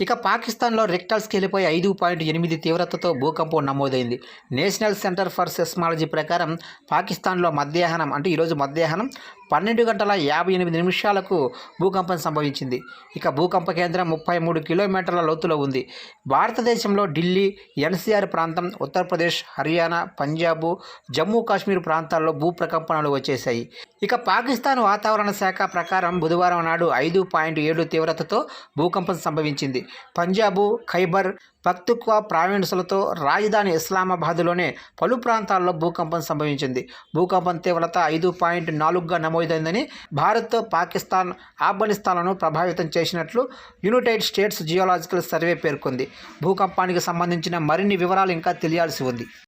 ఇక పాకిస్తాన్లో రెక్టాల్ స్కేల్పై ఐదు పాయింట్ ఎనిమిది తీవ్రతతో భూకంపం నమోదైంది. నేషనల్ సెంటర్ ఫర్ సెస్మాలజీ ప్రకారం పాకిస్తాన్లో మధ్యాహ్నం అంటే ఈరోజు మధ్యాహ్నం పన్నెండు గంటల యాభై ఎనిమిది నిమిషాలకు భూకంపం సంభవించింది. ఇక భూకంప కేంద్రం ముప్పై మూడు కిలోమీటర్ల లోతులో ఉంది. భారతదేశంలో ఢిల్లీ ఎన్సీఆర్ ప్రాంతం ఉత్తరప్రదేశ్ హర్యానా పంజాబ్ జమ్మూ కాశ్మీర్ ప్రాంతాల్లో భూప్రకంపనలు వచ్చేశాయి. ఇక పాకిస్తాన్ వాతావరణ శాఖ ప్రకారం బుధవారం నాడు ఐదు పాయింట్ ఏడు తీవ్రతతో భూకంపం సంభవించింది. పంజాబు ఖైబర్ పక్తుక్వా ప్రావిన్సులతో రాజధాని ఇస్లామాబాద్లోనే పలు ప్రాంతాల్లో భూకంపం సంభవించింది. భూకంపం తీవ్రత ఐదు పాయింట్ నాలుగుగా నమోదైందని భారత్ పాకిస్తాన్ ఆఫ్ఘనిస్తాన్లను ప్రభావితం చేసినట్లు యునైటెడ్ స్టేట్స్ జియోలాజికల్ సర్వే పేర్కొంది. భూకంపానికి సంబంధించిన మరిన్ని వివరాలు ఇంకా తెలియాల్సి ఉంది.